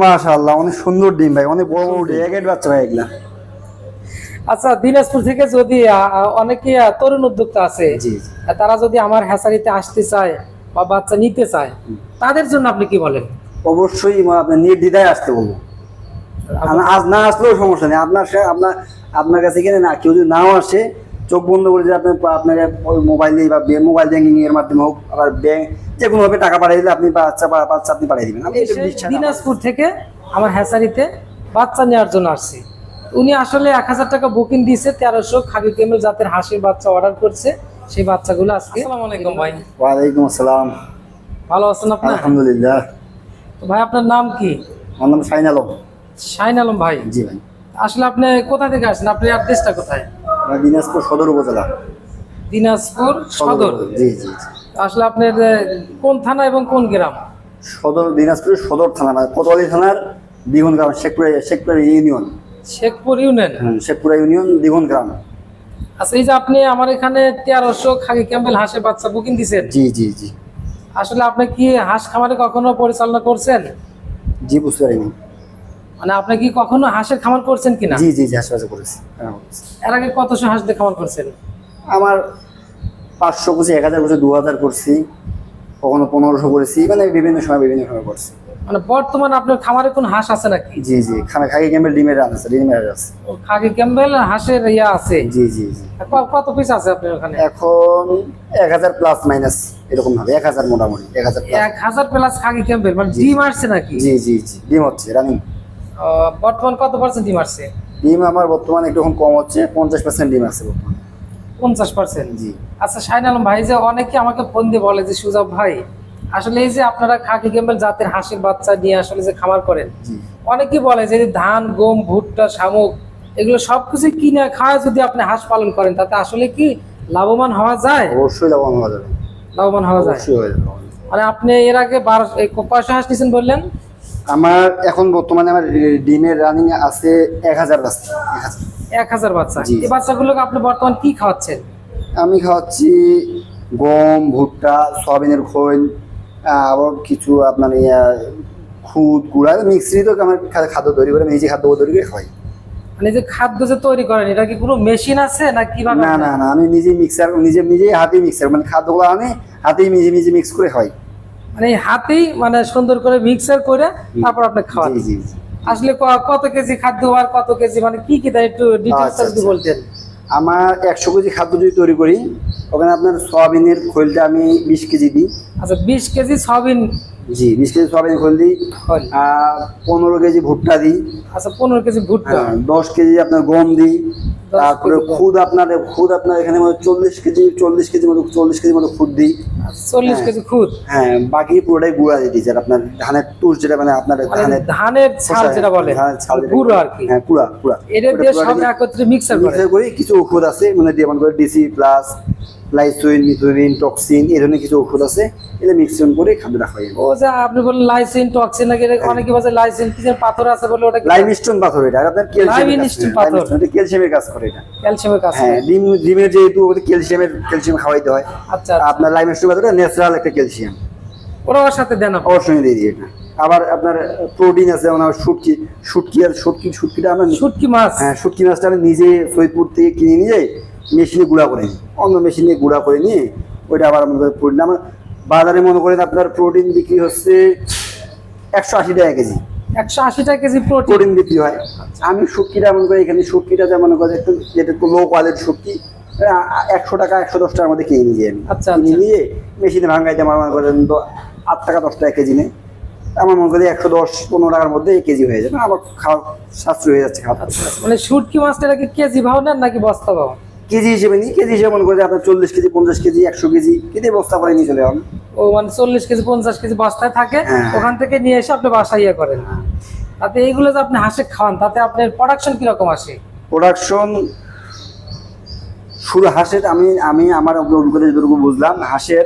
মাশাআল্লাহ অনেক সুন্দর ডিম ভাই অনেক বড় বড় ডিম। এক বাচ্চা ভাই এগুলা। আচ্ছা দিনাজপুর থেকে যদি অনেকে তরুণ উদ্যোক্তা আছে তারা যদি আমার হ্যাসারিতে আসতে চায় বা বাচ্চা নিতে চায় তাদের জন্য আপনি কি বলেন? অবশ্যই আপনার নির্দ্বিধায় আসতে বলব। আজ না আসলেও সমস্যা নেই। আপনার আপনার আপনার কাছে এখানে না কেউ যদি নাও আসে চোখ বন্ধ করে যে আপনি আপনার মোবাইলে বা মোবাইল ব্যাংকিং এর মাধ্যমে হোক আবার ব্যাংক যে কোনো ভাবে টাকা পাঠিয়ে দিলে আপনি বাচ্চা বাচ্চা আপনি পাঠিয়ে দিবেন। দিনাজপুর থেকে আমার হ্যাসারিতে বাচ্চা নেওয়ার জন্য আসছি। উনি আসলে এক হাজার টাকা বুকিং দিয়েছে তেরোশো। খাবি কেমেল জাতের হাঁসের বাচ্চা অর্ডার করছে। সেই বাচ্চাগুলো আজকে আসসালামু আলাইকুম ভাই। ওয়ালাইকুম আসসালাম। ভালো আছেন আপনার? আলহামদুলিল্লাহ। তো ভাই আপনার নাম কি? আমার নাম শাইন আলম। শাহিন আলম ভাই। জি ভাই। আসলে আপনি কোথা থেকে আসেন আপনার অ্যাড্রেসটা কোথায়? দিনাজপুর সদর উপজেলা। দিনাজপুর সদর জি জি। আসলে আপনার কোন থানা এবং কোন গ্রাম? সদর দিনাজপুর সদর থানা মানে কোতোয়ালি থানার দিঘন গ্রাম Shekhpura Shekhpura union. Shekhpur union? Shekhpura union Dighon গ্রাম। আচ্ছা এই যে আপনি আমার এখানে তেরোশো খাগি ক্যাম্পেল হাঁসের বাচ্চা বুকিং দিছেন। জি জি জি। আসলে আপনি কি হাঁস খামারে কখনো পরিচালনা করছেন? জি বুঝতে পারিনি। মানে আপনি কি কখনো হাঁসের খামার করছেন কিনা? জি জি জি হাসপাতাল করেছি। হ্যাঁ, এর আগে কতশো হাঁস দিয়ে খামার করছেন? আমার পাঁচশো করছি এক হাজার করছি দু হাজার করছি কখনো পনেরোশো করেছি মানে বিভিন্ন সময় বিভিন্ন সময় করছি। মানে বর্তমানে আপনার খামারে কোন হাঁস আছে নাকি? জি জি খাই ক্যাম্পের ডিমের রান আছে ডিমের আছে। ও খাগি ক্যাম্পেল হাঁসের ইয়া আছে। জি জি জি। ক- কত পিস আছে আপনার ওখানে? এখন এক হাজার প্লাস মাইনাস এরকম হবে এক হাজার মোটামুটি এক হাজার। এক হাজার প্লাস খাগি ক্যাম্পেল মানে ডিম আসছে নাকি? জি জি জি ডিম হচ্ছে রানিং বর্তমান কত পার্সেন্ট ডিম আসছে? ডিম আমার বর্তমানে একটু কম হচ্ছে পঞ্চাশ পার্সেন্ট ডিম আছে বর্তমানে। পঞ্চাশ পার্সেন্ট জি। আচ্ছা শাহিন আলম ভাই যে অনেকে আমাকে ফোন দিয়ে বলে যে সুজাব ভাই আসলে এই যে আপনারা খাকি ক্যাম্পেল জাতের হাঁসের বাচ্চা নিয়ে আসলে যে খামার করেন জি। অনেকে বলে যে ধান গম ভুট্টা শামুক এগুলো সবকিছু কিনে খাওয়া যদি আপনি হাঁস পালন করেন তাতে আসলে কি লাভবান হওয়া যায়? অবশ্যই লাভবান হওয়া যাবে। লাভবান হওয়া যায়। হয়ে মানে আপনি এর আগে বারো কয়শো হাঁস নিয়েছেন বললেন? আমার এখন বর্তমানে আমার ডিমের রানিং আছে এক হাজার বাচ্চা। এক হাজার। বাচ্চা। এই বাচ্চাগুলোকে আপনি বর্তমান কি খাওয়াচ্ছেন? আমি খাওয়াচ্ছি গম ভুট্টা সয়াবিনের খোল আবার কিছু আপনার খুদ গুঁড়া মিক্সি তো আমার খাদ্য তৈরি করে নিজে খাদ্য তৈরি করে খাই মানে যে খাদ্য যে তৈরি করেন এটা কি কোনো মেশিন আছে না কীভাবে না না না আমি নিজে মিক্সার নিজে নিজে হাতেই মিক্সার মানে খাদ্যগুলো আমি হাতেই নিজে নিজে মিক্স করে খাই মানে হাতেই মানে সুন্দর করে মিক্সার করে তারপর আপনি খাওয়ান। আসলে কত কেজি খাদ্য আর কত কেজি মানে কি কি একটু ডিটেলস আচ্ছা, যদি আচ্ছা। বলতেন আমার একশো কেজি খাদ্য যদি তৈরি করি ওখানে আপনার সয়াবিনের খোলটা আমি বিশ কেজি দিই আচ্ছা বিশ কেজি সয়াবিন জি বিশ কেজি খোল দিই। পনেরো কেজি ভুট্টা দিই। আচ্ছা পনেরো কেজি ভুট্টা। হ্যাঁ, দশ কেজি আপনার গম দিই। তারপরে খুদ আপনার খুদ আপনার এখানে চল্লিশ কেজি চল্লিশ কেজি মতো চল্লিশ কেজি মতো খুদ দিই। চল্লিশ হ্যাঁ। কেজি খুদ? হ্যাঁ বাকি পুরোটাই গুঁড়া দিয়ে দিই যেটা আপনার ধানের তুষ যেটা মানে আপনার মানে ধানের ধানের ছাল যেটা বলে ধানের ছাল আর কি হ্যাঁ পুরা পুরা। এটা দিয়ে সব একত্রে মিক্সার করে। করি কিছু ওষুধ আছে মানে দিয়ে মনে করে DC plus lysine methionine toxin এই ধরনের কিছু ওষুধ আছে এটা মিক্সন করে খাদ্যটা খাই ও যে আপনি বললেন লাইসিন টক্সিন নাকি এটা অনেকে বলছে লাইসিন কি পাথর আছে বলে ওটা লাইমস্টোন পাথর এটা আপনার ক্যালসিয়ামের কাজ পাথর। এটা ক্যালসিয়ামের কাজ করে এটা। ক্যালসিয়ামের কাজ হ্যাঁ ডিম ডিমের যেহেতু ক্যালসিয়ামের ক্যালসিয়াম খাওয়াইতে হয় আচ্ছা আপনার লাইমস্টোন পাথরটা ন্যাচারাল একটা ক্যালসিয়াম। ওরা ওর সাথে দেন আপনি। অবশ্যই দিয়ে দিই এটা। আবার আপনার প্রোটিন আছে আমার শুটকি শুটকি আর শুটকি শুটকিটা আমরা শুটকি মাছ। হ্যাঁ শুটকি মাছটা আমি নিজে সৈয়দপুর থেকে কিনে নিয়ে মেশিনে গুঁড়া করে নিই অন্য মেশিনে গুঁড়া করে নিয়ে ওইটা আবার আমাদের প্রোটিন আমার বাজারে মনে করেন আপনার প্রোটিন বিক্রি হচ্ছে একশো আশি টাকা কেজি। একশো আশি টাকা কেজি প্রোটিন। বিক্রি হয়। আমি শুটকিটা মনে করি এখানে শুটকিটা যেমন করে একটু যেটা একটু লো কোয়ালিটির শুটকি একশো টাকা একশো দশ টাকার মধ্যে কিনে নিয়ে আমি। আচ্ছা, আচ্ছা। নিয়ে মেশিনে ভাঙাইতে আমার মনে করেন তো আট টাকা দশ টাকা কেজি নেই। আমার মনে করি একশো দশ পনেরো টাকার মধ্যে কেজি হয়ে যাবে। আবার খাওয়া সাশ্রয় হয়ে যাচ্ছে খাওয়া। মানে শুটকি মাছটা কেজি ভাও নেন নাকি বস্তা ভাও? কেজি হিসেবে নিই কেজি হিসেবে মনে করি আপনার চল্লিশ কেজি পঞ্চাশ কেজি একশো কেজি কেটে বস্তা করে নিয়ে চলে যাবেন। ও মানে চল্লিশ কেজি পঞ্চাশ কেজি বস্তায় থাকে হ্যাঁ। ওখান থেকে নিয়ে এসে আপনি বাসায় ইয়ে করেন। তাতে এইগুলো যে আপনি হাঁসে খাওয়ান তাতে আপনার প্রোডাকশন কীরকম আসে? প্রোডাকশন শুরু হাঁসের আমি আমি আমার অভিজ্ঞতা যতটুকু বুঝলাম হাঁসের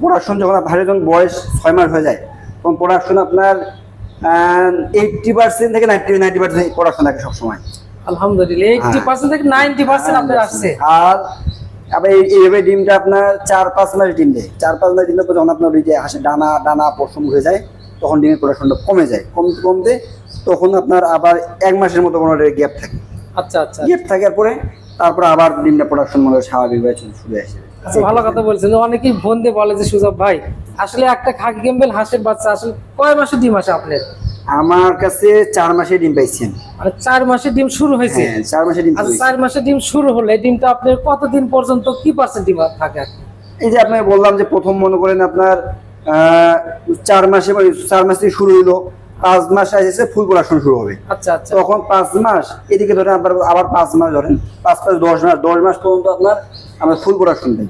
প্রোডাকশন যখন হাঁসের যখন বয়স ছয় মাস হয়ে যায় তখন প্রোডাকশন আপনার এইটটি পার্সেন্ট থেকে নাইনটি নাইনটি পার্সেন্ট প্রোডাকশন থাকে সবসময়। আলহামদুলিল্লাহ এইটটি পার্সেন্ট থেকে নাইনটি পার্সেন্ট আপনার আসছে। আর আবার এইভাবে ডিমটা আপনার চার পাঁচ মাস ডিম দেয়। চার পাঁচ মাস ডিমের যখন আপনার ওই যে হাঁসের ডানা ডানা পশম উঠে যায় তখন ডিমের প্রোডাকশনটা কমে যায়। কমতে কমতে তখন আপনার আবার এক মাসের মতো কোনো গ্যাপ থাকে। আচ্ছা আচ্ছা। গ্যাপ থাকার পরে তারপর আবার ডিমটা প্রোডাকশন মনে হয় স্বাভাবিকভাবে শুরু আসে। আচ্ছা ভালো কথা বলছেন। অনেকেই ফোন দিয়ে বলে যে সুজব ভাই আসলে একটা খাকি গেম্বেল হাঁসের বাচ্চা আসলে কয় মাসে ডিম আসে আপনার? আমার কাছে চার মাসে ডিম পাইছেন। মানে চার মাসে ডিম শুরু হয়েছে? হ্যাঁ চার মাসে ডিম আচ্ছা চার মাসে ডিম শুরু হলে ডিমটা আপনার কতদিন পর্যন্ত কি পার্সেন্ট ডিম থাকে এই যে আপনাকে বললাম যে প্রথম মনে করেন আপনার চার মাসে চার মাস থেকে শুরু হলো পাঁচ মাস আসছে ফুল প্রোডাকশন শুরু হবে। আচ্ছা আচ্ছা। তখন পাঁচ মাস এদিকে ধরেন আবার আবার পাঁচ মাস ধরেন পাঁচ পাঁচ দশ মাস দশ মাস পর্যন্ত আপনার আমরা ফুল প্রোডাকশন দিই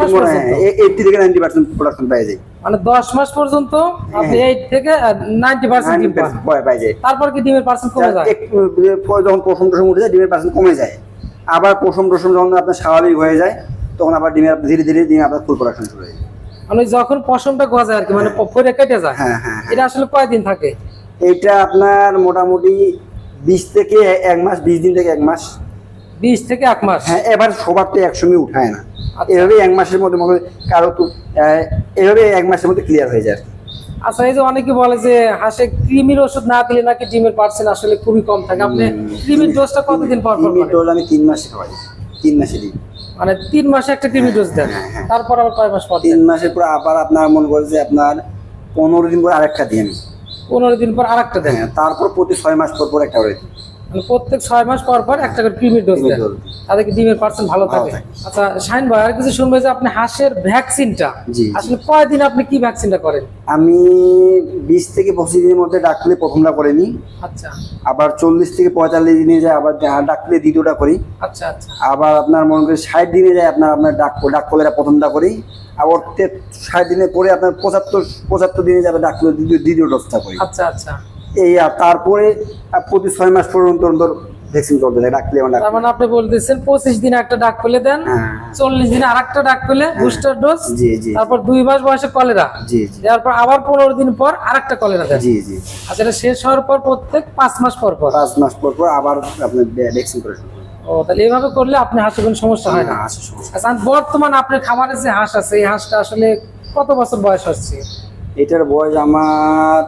মাস পর্যন্ত? থেকে নাইনটি পার্সেন্ট প্রোডাকশন পাই যায়। মানে দশ মাস পর্যন্ত আপনি এইট থেকে নাইনটি পার্সেন্ট ডিম পান পাই যায়। তারপর কি ডিমের পার্সেন্ট কমে যায়? একটু যখন পশম টসম উঠে যায় ডিমের পার্সেন্ট কমে যায়। আবার পশম টসম যখন আপনার স্বাভাবিক হয়ে যায় তখন আবার ডিমের ধীরে ধীরে ডিমে আপনার ফুল প্রোডাকশন শুরু হয়ে যায়। মানে যখন পশমটা গজায় আর কি মানে পরে কেটে যায় হ্যাঁ হ্যাঁ হ্যাঁ। এটা আসলে কয়দিন থাকে? এটা আপনার মোটামুটি বিশ থেকে এক মাস বিশ দিন থেকে এক মাস। বিশ থেকে এক মাস। হ্যাঁ এবার সবার তো একসঙ্গে উঠায় না। আচ্ছা। এভাবে এক মাসের মধ্যে মনে কারও তো এভাবে এক মাসের মধ্যে ক্লিয়ার হয়ে যায়। আচ্ছা এই যে অনেকে বলে যে হাঁসে কৃমির ওষুধ না দিলে নাকি ডিমের পার্সেন্ট আসলে খুবই কম থাকে। আপনি কৃমির ডোজটা কতদিন পর পর? ডোজ আমি তিন মাসে খাওয়াই। তিন মাসে দিই। মানে তিন মাসে একটা কৃমি ডোজ দেন। হ্যাঁ, হ্যাঁ। তারপর আবার কয় মাস পর তিন মাসের পর আবার আপনার মনে করে যে আপনার পনেরো দিন পর আরেকটা দিই আমি। পনেরো দিন পর আরেকটা দেন। হ্যাঁ তারপর প্রতি ছয় মাস পর পর একটা করে দিই। প্রত্যেক ছয় মাস পর পর একটা করে কৃমির ডোজ দেন dose। তাতে কি ডিমের পার্সেন্ট ভালো থাকে। আচ্ছা শাইন ভাই আর কিছু শুনবে যে আপনি হাঁসের ভ্যাকসিনটা। আসলে কয়দিন আপনি কি ভ্যাকসিনটা করেন? আমি বিশ থেকে পঁচিশ দিনের মধ্যে ডাকলে প্রথমটা করে নিই আচ্ছা। আবার চল্লিশ থেকে পঁয়তাল্লিশ দিনে যায় আবার ডাকলে দ্বিতীয়টা করি। আচ্ছা আচ্ছা। আবার আপনার মনে করেন ষাট দিনে যায় আপনার আপনার ডাক ডাক কলেরা প্রথমটা করি। আবার ষাট দিনে পরে আপনার পঁচাত্তর পঁচাত্তর দিনে যাবে ডাকলে দ্বিতীয় দ্বিতীয় ডোজটা করি। আচ্ছা আচ্ছা। এই আর তারপরে প্রতি ছয় মাস পর্যন্ত অন্তর ভ্যাকসিন তার মানে আপনি বলতেছেন পঁচিশ দিনে একটা ডাক পেলে দেন হ্যাঁ। চল্লিশ দিনে আর একটা ডাক পেলে বুস্টার ডোজ জি জি তারপর দুই মাস বয়সে কলেরা। জি জি। দেওয়ার পর আবার পনেরো দিন পর আরেকটা কলেরা দেন। জি জি আচ্ছা এটা শেষ হওয়ার পর প্রত্যেক পাঁচ মাস পর পর। পাঁচ মাস পর পর আবার ভ্যাকসিন করে ও তাহলে এইভাবে করলে আপনি হাঁসের কোনো সমস্যা হয় না। হ্যাঁ, আচ্ছা বর্তমান আপনার খামারে যে হাঁস আছে এই হাঁসটা আসলে কত বছর বয়স হচ্ছে? এটার বয়স আমার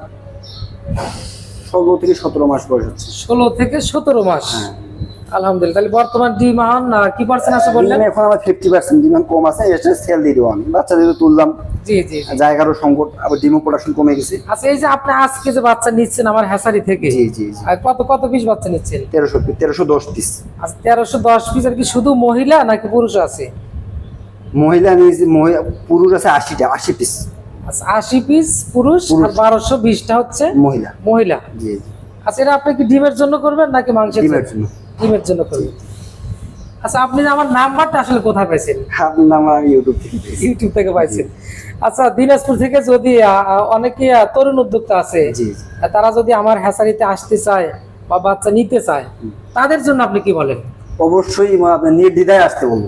ষোলো থেকে সতেরো মাস বয়স হচ্ছে। ষোলো থেকে সতেরো মাস। হ্যাঁ। আলহামদুলিল্লাহ। তাহলে বর্তমান ডিম আহন কি পার্সেন্ট আছে বললেন? এখন আমার ফিফটি পার্সেন্ট ডিম কম আছে এটা সেল দিয়ে দেবো আমি বাচ্চাদের তুললাম জি জি। জায়গারও সংকট আবার ডিমো প্রোডাকশন কমে গেছে। আচ্ছা এই যে আপনি আজকে যে বাচ্চা নিচ্ছেন আমার হ্যাসারি থেকে জি জি কত কত পিস বাচ্চা নিচ্ছেন? তেরোশো তেরোশো দশ পিস আচ্ছা তেরোশো দশ পিস আর কি শুধু মহিলা নাকি পুরুষ আছে? মহিলা নিয়েছি মহিলা পুরুষ আছে আশিটা আশি পিস আচ্ছা আশি পিস পুরুষ আর বারোশো বিশটা হচ্ছে মহিলা। মহিলা। জি আচ্ছা এটা আপনি কি ডিমের জন্য করবেন নাকি মাংসের ডিমের জন্য? ডিমের জন্য করবেন? আচ্ছা আপনি যে আমার নাম্বারটা আসলে কোথায় পাইছেন? আপনার নাম ইউটিউব থেকে ইউটিউব থেকে পাইছেন। আচ্ছা দিনাজপুর থেকে যদি আহ, আহ, অনেকে তরুণ উদ্যোক্তা আছে তারা যদি আমার হ্যাসারিতে আসতে চায় বা বাচ্চা নিতে চায় তাদের জন্য আপনি কি বলেন? অবশ্যই আপনার নির্দ্বিধায় আসতে বলব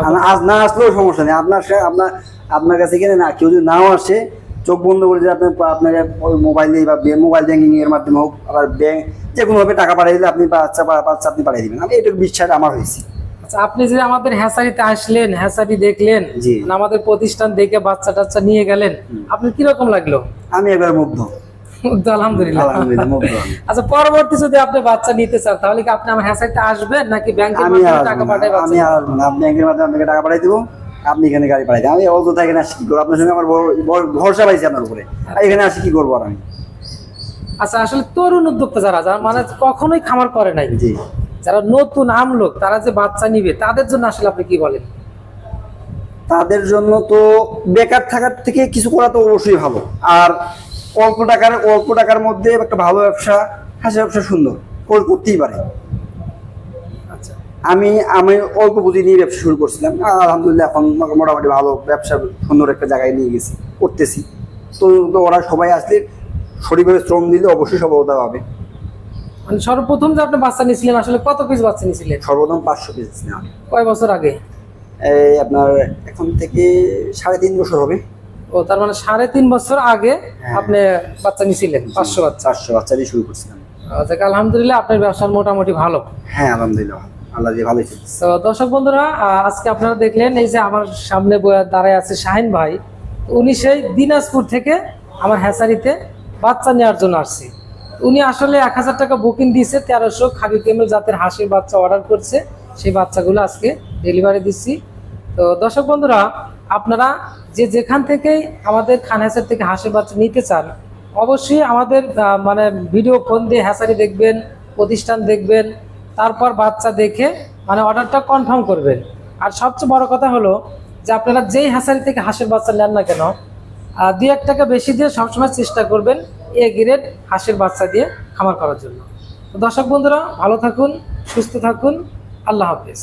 আর আজ না আসলেও সমস্যা নেই। আপনার আপনার আপনার কাছে এখানে না কেউ যদি নাও আসে চোখ বন্ধ করে যে আপনি আপনাকে মোবাইল দিয়ে বা মোবাইল ব্যাঙ্কিং এর মাধ্যমে হোক আবার ব্যাংক যে কোনোভাবে টাকা পাঠিয়ে দিলে আপনি বাচ্চা বাচ্চা আপনি পাঠিয়ে দিবেন। আমি এটুকু বিশ্বাস আমার হয়েছে। আচ্ছা আপনি যে আমাদের হ্যাসারিতে আসলেন হ্যাসারি দেখলেন মানে আমাদের প্রতিষ্ঠান দেখে বাচ্চা টাচ্চা নিয়ে গেলেন আপনি কীরকম লাগল? আমি একবার মুগ্ধ। আমি। আচ্ছা পরবর্তী যদি আপনি বাচ্চা নিতে চান তাহলে কি আপনি আমার হ্যাসারিতে আসবেন নাকি ব্যাংকের মাধ্যমে টাকা পাঠাই আমি আর আসব ব্যাংকের মাধ্যমে আপনাকে টাকা পাঠিয়ে দেবো। আপনি এখানে গাড়ি দেবেন আমি অযথা এখানে আসি কি করব? আপনার সঙ্গে আমার ভরসা পাইছি আপনার উপরে। আর এখানে আসি কি করব আর আমি? আচ্ছা আসলে তরুণ উদ্যোক্তা যারা যারা মানে কখনোই খামার করে নাই। জি। যারা নতুন আমলোক তারা যে বাচ্চা নিবে তাদের জন্য আসলে আপনি কি বলেন? তাদের জন্য তো বেকার থাকার থেকে কিছু করা তো অবশ্যই ভালো। আর অল্প টাকার অল্প টাকার মধ্যে একটা ভালো ব্যবসা হাসি ব্যবসা সুন্দর। করতেই পারে। আমি আমি অল্প পুঁজি নিয়ে ব্যবসা শুরু করছিলাম। আলহামদুলিল্লাহ এখন মোটা- মোটামুটি ভালো ব্যবসা সুন্দর একটা জায়গায় নিয়ে গেছি করতেছি। তো ওরা সবাই আসলে সঠিকভাবে শ্রম দিলে অবশ্যই সফলতা পাবে। মানে সর্বপ্রথম যে আপনি বাচ্চা নিয়েছিলেন আসলে কত পিস বাচ্চা নিয়েছিলেন? সর্বপ্রথম পাঁচশো পিস কয় বছর আগে? এই আপনার এখন থেকে সাড়ে তিন বছর হবে। ও তার মানে সাড়ে তিন বছর আগে হ্যাঁ। আপনি বাচ্চা নিয়েছিলেন পাঁচশো বাচ্চা। চারশো বাচ্চা দিয়ে শুরু করছিলাম। আচ্ছা আলহামদুলিল্লাহ আপনার ব্যবসা মোটামুটি ভালো। হ্যাঁ আলহামদুলিল্লাহ তো দর্শক বন্ধুরা আজকে আপনারা দেখলেন এই যে আমার সামনে দাঁড়ায় আছে শাহিন ভাই। উনি সেই দিনাজপুর থেকে আমার হ্যাসারিতে বাচ্চা নেওয়ার জন্য আসছি। উনি আসলে এক হাজার টাকা বুকিং দিয়েছে, তেরোশো খাবি কেমেল জাতের হাঁসের বাচ্চা অর্ডার করছে। সেই বাচ্চাগুলো আজকে ডেলিভারি দিচ্ছি। তো, দর্শক বন্ধুরা, আপনারা যে যেখান থেকেই আমাদের খান হ্যাসার থেকে হাঁসের বাচ্চা নিতে চান, অবশ্যই আমাদের মানে ভিডিও ফোন দিয়ে হ্যাসারি দেখবেন, প্রতিষ্ঠান দেখবেন তারপর বাচ্চা দেখে মানে অর্ডারটা কনফার্ম করবেন আর সবচেয়ে বড় কথা হলো যে আপনারা যেই হাসারি থেকে হাঁসের বাচ্চা নেন না কেন দু এক টাকা বেশি দিয়ে সবসময় চেষ্টা করবেন এ গ্রেড হাঁসের বাচ্চা দিয়ে খামার করার জন্য। দর্শক বন্ধুরা, ভালো থাকুন, সুস্থ থাকুন, আল্লাহ হাফিজ।